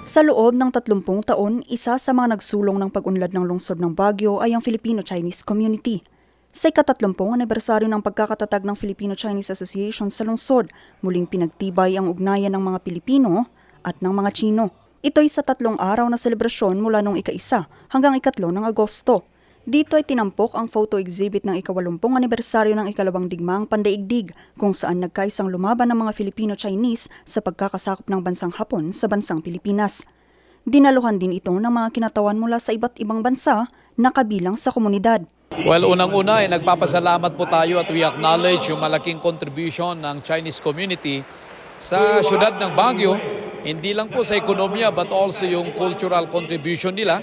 Sa loob ng 30 taon, isa sa mga nagsulong ng pag-unlad ng lungsod ng Baguio ay ang Filipino-Chinese community. Sa ikatatlumpong anibersaryo ng pagkakatatag ng Filipino-Chinese Association sa lungsod, muling pinagtibay ang ugnayan ng mga Pilipino at ng mga Chino. Ito'y sa tatlong araw na selebrasyon mula noong ika-isa hanggang ikatlo ng Agosto. Dito ay tinampok ang photo exhibit ng ikawalumpong anibersaryo ng ikalawang digmaang pandaigdig kung saan nagkaisang lumaban ng mga Filipino-Chinese sa pagkakasakop ng bansang Hapon sa bansang Pilipinas. Dinaluhan din ito ng mga kinatawan mula sa iba't ibang bansa na kabilang sa komunidad. Well, unang-una ay nagpapasalamat po tayo at we acknowledge yung malaking contribution ng Chinese community sa syudad ng Baguio. Hindi lang po sa ekonomiya but also yung cultural contribution nila.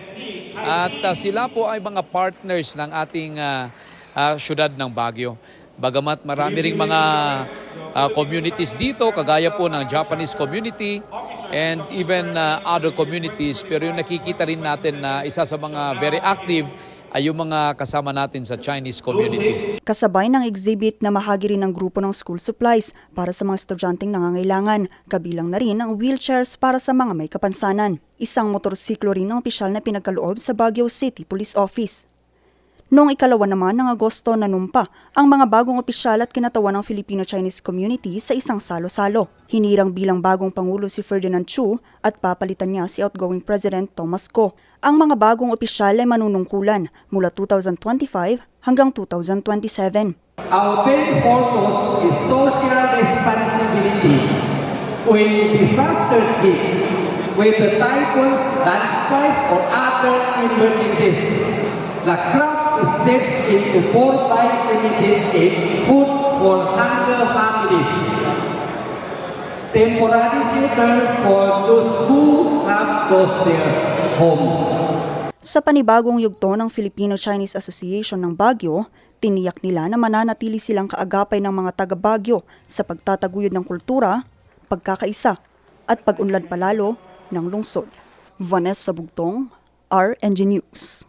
At uh, sila po ay mga partners ng ating uh, uh, syudad ng Baguio. Bagamat marami ring mga uh, communities dito, kagaya po ng Japanese community and even uh, other communities. Pero yung nakikita rin natin na isa sa mga very active ay yung mga kasama natin sa Chinese community. Kasabay ng exhibit na mahagi rin ng grupo ng school supplies para sa mga estudyanteng nangangailangan, kabilang na rin ang wheelchairs para sa mga may kapansanan. Isang motorsiklo rin ang opisyal na pinagkaloob sa Baguio City Police Office. Noong ikalawa naman ng Agosto nanumpa ang mga bagong opisyal at kinatawan ng Filipino-Chinese community sa isang salo-salo. Hinirang bilang bagong Pangulo si Ferdinand Chu at papalitan niya si outgoing President Thomas Ko. Ang mga bagong opisyal ay manunungkulan mula 2025 hanggang 2027. Our main focus is social responsibility. When disasters hit, whether typhoons, landslides, or other emergencies, the crowd steps in to provide immediate aid, food for hunger families, temporary shelter for those who have lost their homes. Sa panibagong yugto ng Filipino-Chinese Association ng Baguio, tiniyak nila na mananatili silang kaagapay ng mga taga-Baguio sa pagtataguyod ng kultura, pagkakaisa, at pag-unlad palalo ng lungsod. Vanessa Bugtong, RNG News.